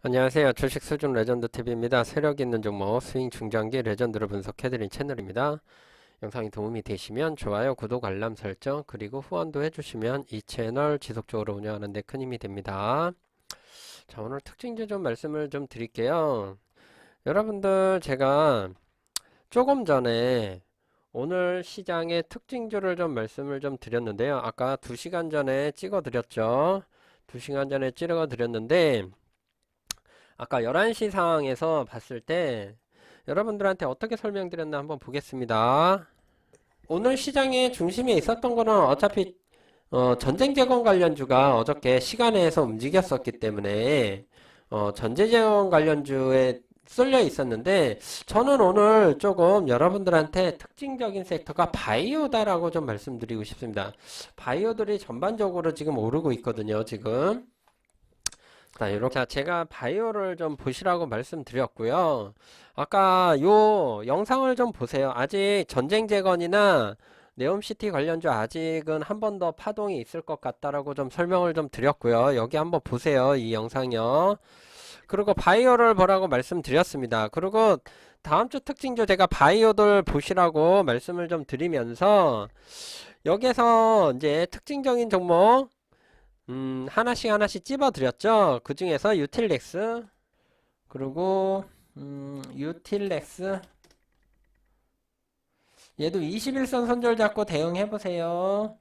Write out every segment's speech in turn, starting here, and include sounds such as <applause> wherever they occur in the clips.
안녕하세요. 주식 수준 레전드 TV입니다. 세력 있는 종목 스윙 중장기 레전드를 분석해드린 채널입니다. 영상이 도움이 되시면 좋아요, 구독, 알람 설정 그리고 후원도 해주시면 이 채널 지속적으로 운영하는 데 큰 힘이 됩니다. 자 오늘 특징주 좀 말씀을 좀 드릴게요. 여러분들 제가 조금 전에 오늘 시장의 특징주를 좀 말씀을 좀 드렸는데요. 아까 2시간 전에 찍어 드렸죠. 2시간 전에 찍어 드렸는데 아까 11시 상황에서 봤을 때 여러분들한테 어떻게 설명드렸나 한번 보겠습니다. 오늘 시장의 중심에 있었던 거는 어차피 어, 전쟁 재건 관련주가 어저께 시간에서 움직였었기 때문에 어, 전쟁 재건 관련주에 쏠려 있었는데 저는 오늘 조금 여러분들한테 특징적인 섹터가 바이오다라고 좀 말씀드리고 싶습니다. 바이오들이 전반적으로 지금 오르고 있거든요, 지금. 자, 이렇게 자, 제가 바이오를 좀 보시라고 말씀드렸고요. 아까 요 영상을 좀 보세요. 아직 전쟁 재건이나 네옴시티 관련주 아직은 한 번 더 파동이 있을 것 같다라고 좀 설명을 좀 드렸고요. 여기 한번 보세요. 이 영상요. 그리고 바이오를 보라고 말씀드렸습니다. 그리고 다음 주 특징주 제가 바이오들 보시라고 말씀을 좀 드리면서 여기서 이제 특징적인 종목 음, 하나씩 하나씩 찝어드렸죠. 그 중에서 유틸렉스, 그리고, 음, 유틸렉스. 얘도 21선 손절 잡고 대응해보세요.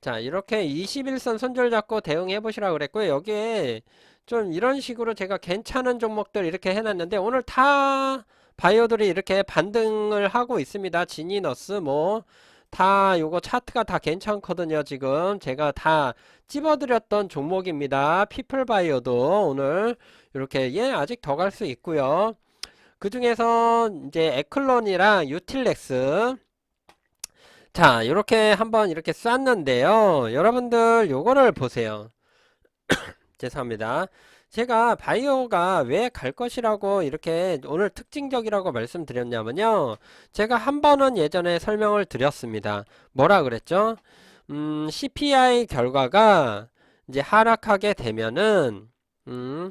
자, 이렇게 21선 손절 잡고 대응해보시라고 그랬고요. 여기에 좀 이런 식으로 제가 괜찮은 종목들 이렇게 해놨는데, 오늘 다 바이오들이 이렇게 반등을 하고 있습니다. 지니너스, 뭐, 다 요거 차트가 다 괜찮거든요. 지금 제가 다 찝어드렸던 종목입니다. 피플바이오도 오늘 이렇게 예 아직 더 갈 수 있고요. 그 중에서 이제 에클론이랑 유틸렉스 자 이렇게 한번 이렇게 쐈는데요. 여러분들 요거를 보세요. <coughs> 죄송합니다. 제가 바이오가 왜 갈 것이라고 이렇게 오늘 특징적이라고 말씀드렸냐면요. 제가 한 번은 예전에 설명을 드렸습니다. 뭐라 그랬죠? 음, CPI 결과가 이제 하락하게 되면은 음,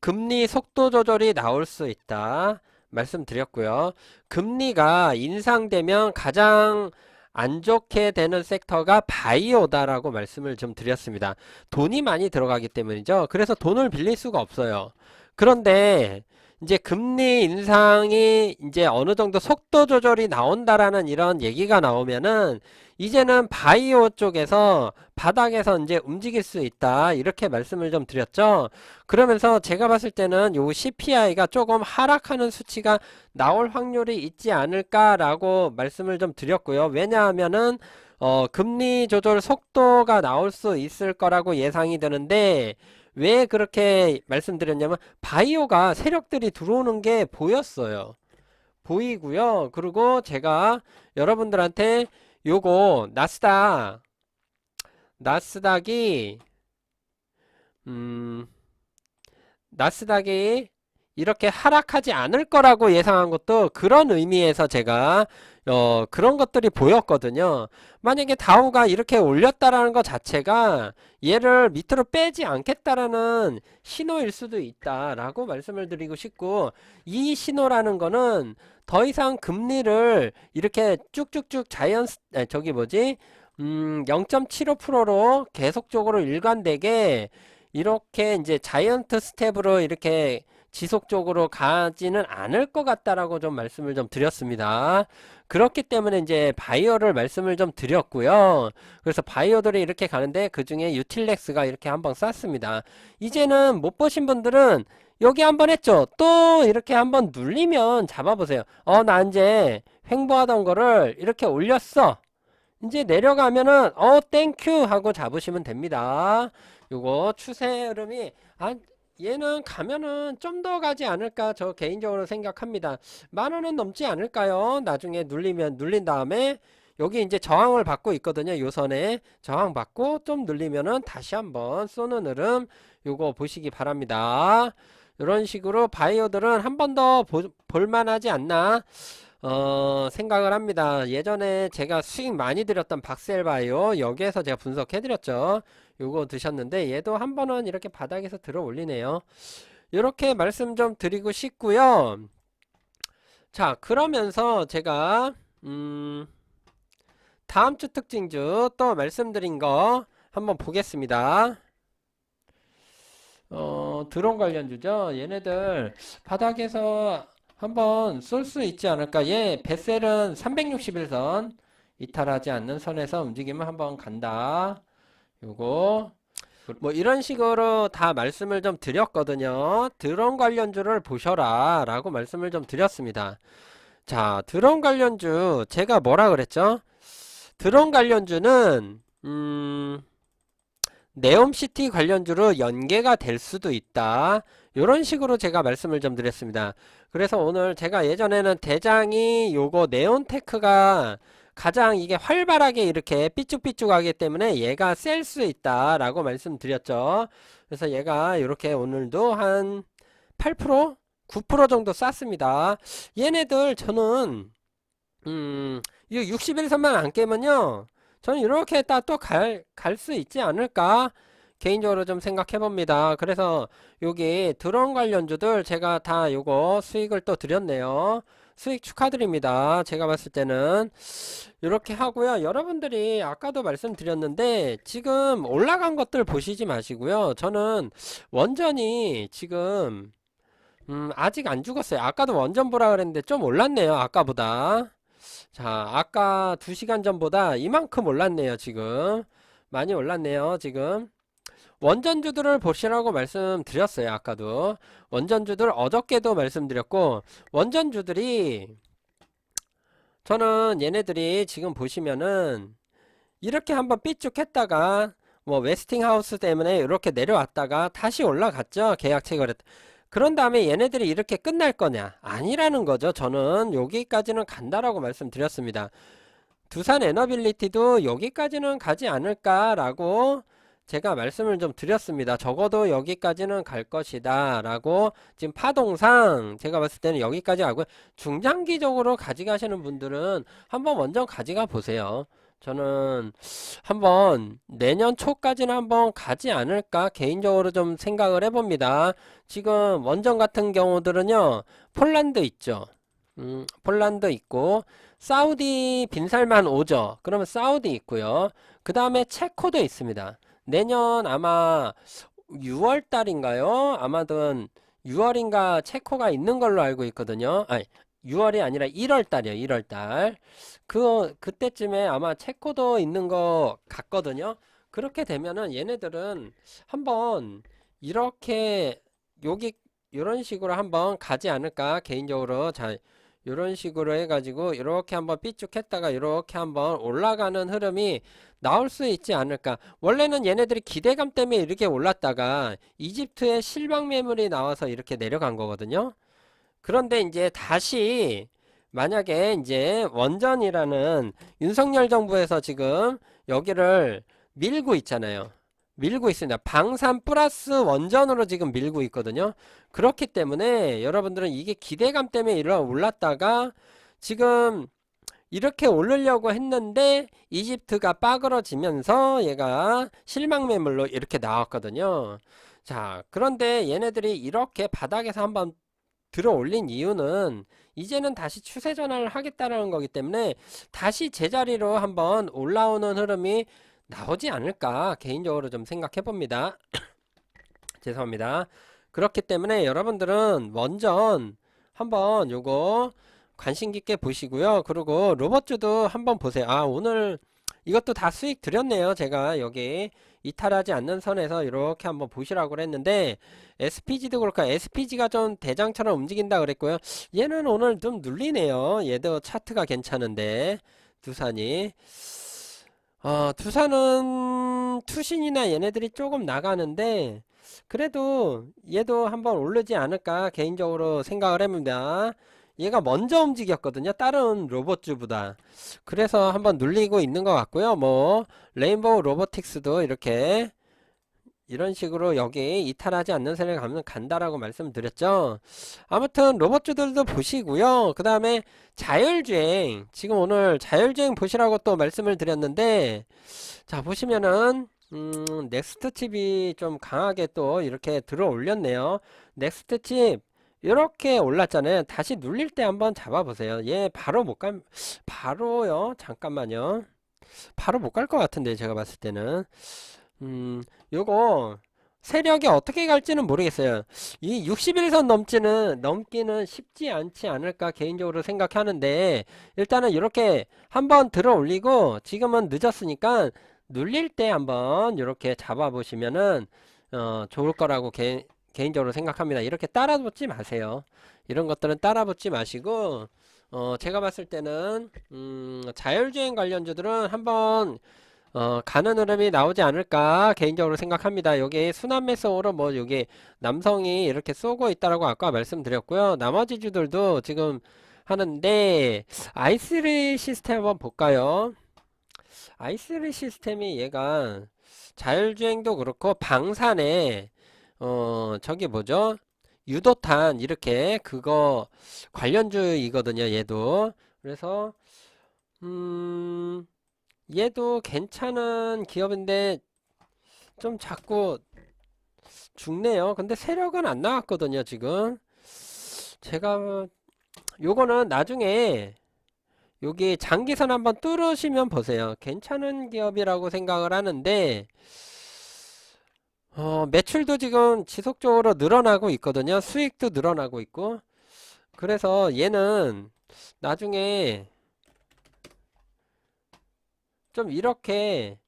금리 속도 조절이 나올 수 있다. 말씀드렸고요. 금리가 인상되면 가장 안 좋게 되는 섹터가 바이오다라고 말씀을 좀 드렸습니다. 돈이 많이 들어가기 때문이죠. 그래서 돈을 빌릴 수가 없어요. 그런데 이제 금리 인상이 이제 어느 정도 속도 조절이 나온다라는 이런 얘기가 나오면은 이제는 바이오 쪽에서 바닥에서 이제 움직일 수 있다. 이렇게 말씀을 좀 드렸죠. 그러면서 제가 봤을 때는 요 CPI가 조금 하락하는 수치가 나올 확률이 있지 않을까 라고 말씀을 좀 드렸고요. 왜냐하면은 어, 금리 조절 속도가 나올 수 있을 거라고 예상이 되는데 왜 그렇게 말씀드렸냐면 바이오가 세력들이 들어오는 게 보였어요. 보이고요. 그리고 제가 여러분들한테 요거 나스닥 나스닥이 음 나스닥이 이렇게 하락하지 않을 거라고 예상한 것도 그런 의미에서 제가 어, 그런 것들이 보였거든요. 만약에 다우가 이렇게 올렸다라는 것 자체가 얘를 밑으로 빼지 않겠다라는 신호일 수도 있다라고 말씀을 드리고 싶고 이 신호라는 거는 더 이상 금리를 이렇게 쭉쭉쭉 자이언 아, 저기 뭐지 음 0.75%로 계속적으로 일관되게 이렇게 이제 자이언트 스텝으로 이렇게 지속적으로 가지는 않을 것 같다라고 좀 말씀을 좀 드렸습니다. 그렇기 때문에 이제 바이오를 말씀을 좀 드렸고요. 그래서 바이오들이 이렇게 가는데 그 중에 유틸렉스가 이렇게 한번 쐈습니다. 이제는 못 보신 분들은 여기 한번 했죠. 또 이렇게 한번 눌리면 잡아보세요. 어, 나 이제 횡보하던 거를 이렇게 올렸어. 이제 내려가면은 어 땡큐 하고 잡으시면 됩니다. 요거 추세 흐름이 아 얘는 가면은 좀 더 가지 않을까 저 개인적으로 생각합니다. 만 원은 넘지 않을까요? 나중에 눌리면 눌린 다음에 여기 이제 저항을 받고 있거든요. 요선에 저항 받고 좀 눌리면은 다시 한번 쏘는 흐름 요거 보시기 바랍니다. 이런 식으로 바이오들은 한 번 더 볼만하지 않나 어, 생각을 합니다. 예전에 제가 수익 많이 드렸던 박셀바이오 여기에서 제가 분석해 드렸죠. 요거 드셨는데 얘도 한 번은 이렇게 바닥에서 들어 올리네요. 이렇게 말씀 좀 드리고 싶고요. 자, 그러면서 제가 음, 다음 주 특징주 또 말씀드린 거 한번 보겠습니다. 어, 드론 관련주죠. 얘네들 바닥에서 한번 쏠 수 있지 않을까? 얘 베셀은 361선 이탈하지 않는 선에서 움직이면 한번 간다. 요거 뭐 이런 식으로 다 말씀을 좀 드렸거든요. 드론 관련주를 보셔라 라고 말씀을 좀 드렸습니다. 자, 드론 관련주 제가 뭐라 그랬죠? 드론 관련주는 음 네옴시티 관련주로 연계가 될 수도 있다. 이런 식으로 제가 말씀을 좀 드렸습니다. 그래서 오늘 제가 예전에는 대장이 요거 네온테크가 가장 이게 활발하게 이렇게 삐쭉삐쭉하기 때문에 얘가 셀 수 있다라고 말씀드렸죠. 그래서 얘가 이렇게 오늘도 한 8%? 9% 정도 쌌습니다. 얘네들 저는 음, 이거 61선만 안 깨면요. 저는 이렇게 딱 또 갈, 갈 수 있지 않을까? 개인적으로 좀 생각해 봅니다. 그래서 여기 드론 관련주들 제가 다 요거 수익을 또 드렸네요. 수익 축하드립니다. 제가 봤을 때는 이렇게 하고요. 여러분들이 아까도 말씀드렸는데 지금 올라간 것들 보시지 마시고요. 저는 원전이 지금 음, 아직 안 죽었어요. 아까도 원전 보라 그랬는데 좀 올랐네요. 아까보다. 자, 아까 2시간 전보다 이만큼 올랐네요, 지금. 많이 올랐네요, 지금. 원전주들을 보시라고 말씀드렸어요, 아까도. 원전주들 어저께도 말씀드렸고, 원전주들이, 저는 얘네들이 지금 보시면은, 이렇게 한번 삐쭉 했다가, 뭐, 웨스팅하우스 때문에 이렇게 내려왔다가 다시 올라갔죠, 계약 체결했 그런 다음에 얘네들이 이렇게 끝날 거냐? 아니라는 거죠. 저는 여기까지는 간다라고 말씀드렸습니다. 두산 에너빌리티도 여기까지는 가지 않을까 라고 제가 말씀을 좀 드렸습니다. 적어도 여기까지는 갈 것이다 라고 지금 파동상 제가 봤을 때는 여기까지 하고 중장기적으로 가져가시는 분들은 한번 먼저 가져가 보세요. 저는 한번 내년 초까지는 한번 가지 않을까 개인적으로 좀 생각을 해봅니다. 지금 원전 같은 경우들은요, 폴란드 있죠. 음, 폴란드 있고, 사우디 빈살만 오죠. 그러면 사우디 있고요. 그 다음에 체코도 있습니다. 내년 아마 6월 달인가요? 아마도 6월인가 체코가 있는 걸로 알고 있거든요. 아니, 6월이 아니라 1월 달이에요. 1월 달. 그 그때쯤에 아마 체코도 있는 거 같거든요. 그렇게 되면은 얘네들은 한번 이렇게 여기 이런 식으로 한번 가지 않을까 개인적으로 자 이런 식으로 해가지고 이렇게 한번 삐쭉했다가 이렇게 한번 올라가는 흐름이 나올 수 있지 않을까 원래는 얘네들이 기대감 때문에 이렇게 올랐다가 이집트의 실망 매물이 나와서 이렇게 내려간 거거든요 그런데 이제 다시 만약에 이제 원전이라는 윤석열 정부에서 지금 여기를 밀고 있잖아요. 밀고 있습니다. 방산 플러스 원전으로 지금 밀고 있거든요. 그렇기 때문에 여러분들은 이게 기대감 때문에 일어 올랐다가 지금 이렇게 오르려고 했는데 이집트가 빠그러지면서 얘가 실망 매물로 이렇게 나왔거든요. 자, 그런데 얘네들이 이렇게 바닥에서 한번 들어 올린 이유는 이제는 다시 추세 전환을 하겠다는 거기 때문에 다시 제자리로 한번 올라오는 흐름이 나오지 않을까 개인적으로 좀 생각해 봅니다. <coughs> 죄송합니다. 그렇기 때문에 여러분들은 원전 한번 요거 관심 깊게 보시고요. 그리고 로봇주도 한번 보세요. 아 오늘 이것도 다 수익 드렸네요. 제가 여기 이탈하지 않는 선에서 이렇게 한번 보시라고 했는데 SPG도 그렇고 SPG가 좀 대장처럼 움직인다 그랬고요. 얘는 오늘 좀 눌리네요. 얘도 차트가 괜찮은데 두산이 어, 두산은 투신이나 얘네들이 조금 나가는데 그래도 얘도 한번 오르지 않을까 개인적으로 생각을 해봅니다. 얘가 먼저 움직였거든요. 다른 로봇주보다. 그래서 한번 눌리고 있는 것 같고요. 뭐 레인보우 로보틱스도 이렇게 이런 식으로 여기 이탈하지 않는 세를 가면 간다라고 말씀드렸죠. 아무튼 로봇주들도 보시고요. 그 다음에 자율주행. 지금 오늘 자율주행 보시라고 또 말씀을 드렸는데 자 보시면은 음, 넥스트 칩이 좀 강하게 또 이렇게 들어 올렸네요. 넥스트 칩 이렇게 올랐잖아요. 다시 눌릴 때 한번 잡아 보세요. 얘 바로 못 감, 바로요. 잠깐만요. 바로 못 갈 것 같은데 제가 봤을 때는 음, 요거 세력이 어떻게 갈지는 모르겠어요. 이 61선 넘지는 넘기는 쉽지 않지 않을까 개인적으로 생각하는데 일단은 이렇게 한번 들어 올리고 지금은 늦었으니까 눌릴 때 한번 이렇게 잡아 보시면은 어, 좋을 거라고 개, 개인적으로 생각합니다. 이렇게 따라 붙지 마세요. 이런 것들은 따라 붙지 마시고 어, 제가 봤을 때는 음, 자율주행 관련주들은 한번 어, 가는 흐름이 나오지 않을까 개인적으로 생각합니다. 여기 순환 매수로 뭐 여기 남성이 이렇게 쏘고 있다라고 아까 말씀드렸고요. 나머지 주들도 지금 하는데 i3 시스템 한번 볼까요? i3 시스템이 얘가 자율주행도 그렇고 방산에 어 저기 뭐죠? 유도탄 이렇게 그거 관련주이거든요. 얘도 그래서 음 얘도 괜찮은 기업인데 좀 자꾸 죽네요. 근데 세력은 안 나왔거든요, 지금. 제가 요거는 나중에 여기 장기선 한번 뚫으시면 보세요. 괜찮은 기업이라고 생각을 하는데 어, 매출도 지금 지속적으로 늘어나고 있거든요. 수익도 늘어나고 있고. 그래서 얘는 나중에 좀 이렇게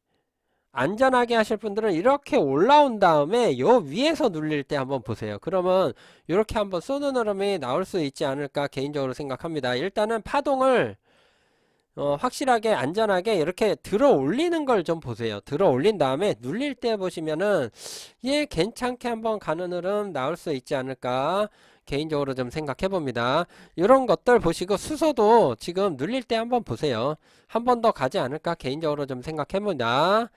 안전하게 하실 분들은 이렇게 올라온 다음에 요 위에서 눌릴 때 한번 보세요. 그러면 이렇게 한번 쏘는 흐름이 나올 수 있지 않을까 개인적으로 생각합니다. 일단은 파동을 어, 확실하게 안전하게 이렇게 들어 올리는 걸 좀 보세요. 들어 올린 다음에 눌릴 때 보시면은 얘 괜찮게 한번 가는 흐름 나올 수 있지 않을까 개인적으로 좀 생각해 봅니다. 이런 것들 보시고 수소도 지금 눌릴 때 한번 보세요. 한 번 더 가지 않을까 개인적으로 좀 생각해 봅니다.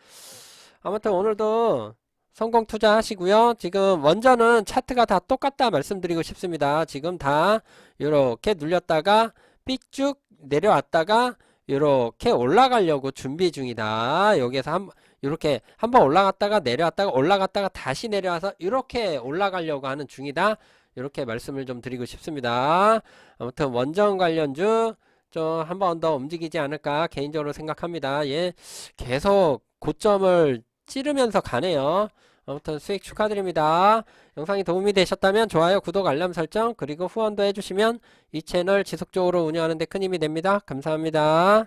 아무튼 오늘도 성공 투자 하시고요. 지금 원전은 차트가 다 똑같다 말씀드리고 싶습니다. 지금 다 이렇게 눌렸다가 삐쭉 내려왔다가 이렇게 올라가려고 준비 중이다. 여기에서 한 이렇게 한번 올라갔다가 내려왔다가 올라갔다가 다시 내려와서 이렇게 올라가려고 하는 중이다. 이렇게 말씀을 좀 드리고 싶습니다. 아무튼 원전 관련주 좀 한번 더 움직이지 않을까 개인적으로 생각합니다. 예, 계속 고점을 찌르면서 가네요. 아무튼 수익 축하드립니다. 영상이 도움이 되셨다면 좋아요, 구독, 알람 설정, 그리고 후원도 해주시면 이 채널 지속적으로 운영하는 데 큰 힘이 됩니다. 감사합니다.